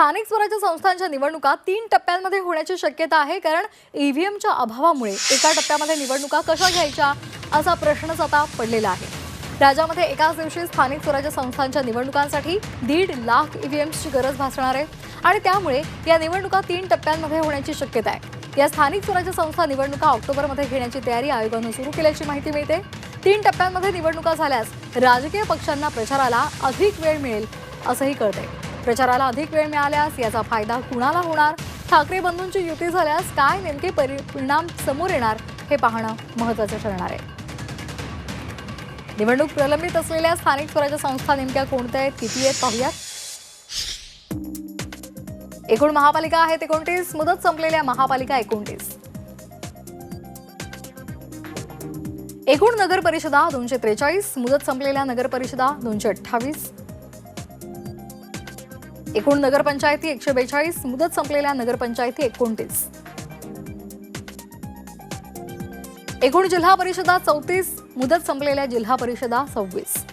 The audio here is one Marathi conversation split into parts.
स्थानिक स्वराज्य संस्थांच्या निवडणुका तीन टप्प्यांमध्ये होण्याची शक्यता आहे कारण ईव्हीएमच्या अभावामुळे एका टप्प्यामध्ये निवडणुका कशा घ्यायच्या असा प्रश्नच आता पडलेला आहे. राज्यामध्ये एकाच दिवशी स्थानिक स्वराज्य संस्थांच्या निवडणुकांसाठी दीड लाख ईव्हीएम्सची गरज भासणार आहे आणि त्यामुळे या निवडणुका तीन टप्प्यांमध्ये होण्याची शक्यता आहे. या स्थानिक स्वराज्य संस्था निवडणुका ऑक्टोबरमध्ये घेण्याची तयारी आयोगानं सुरू केल्याची माहिती मिळते. तीन टप्प्यांमध्ये निवडणुका झाल्यास राजकीय पक्षांना प्रचाराला अधिक वेळ मिळेल असंही कळतंय. प्रचाराला अधिक वेळ मिळाल्यास याचा फायदा कुणाला होणार? ठाकरे बंधूंची युती झाल्यास काय नेमके परिणाम समोर येणार? हे पाहणं महत्वाचं ठरणार आहे. निवडणूक प्रलंबित असलेल्या स्थानिक स्वराज्य संस्था नेमक्या कोणत्या आहेत? किती आहेत? पाहूयात. एकूण महापालिका आहेत एकोणतीस. मुदत संपलेल्या महापालिका एकोणतीस. एकूण नगर परिषदा दोनशे त्रेचाळीस. मुदत संपलेल्या नगर परिषदा दोनशे अठ्ठावीस. एकूण नगरपंचायती एकशे बेचाळीस मुदत संपलेल्या नगरपंचायती एकोणतीस. एकूण जिल्हा परिषदा चौतीस मुदत संपलेल्या जिल्हा परिषदा सव्वीस.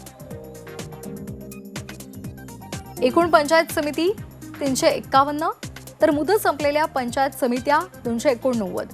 एकूण पंचायत समिती तीनशे एक्कावन्न तर मुदत संपलेल्या पंचायत समित्या दोनशे एकोणनव्वद.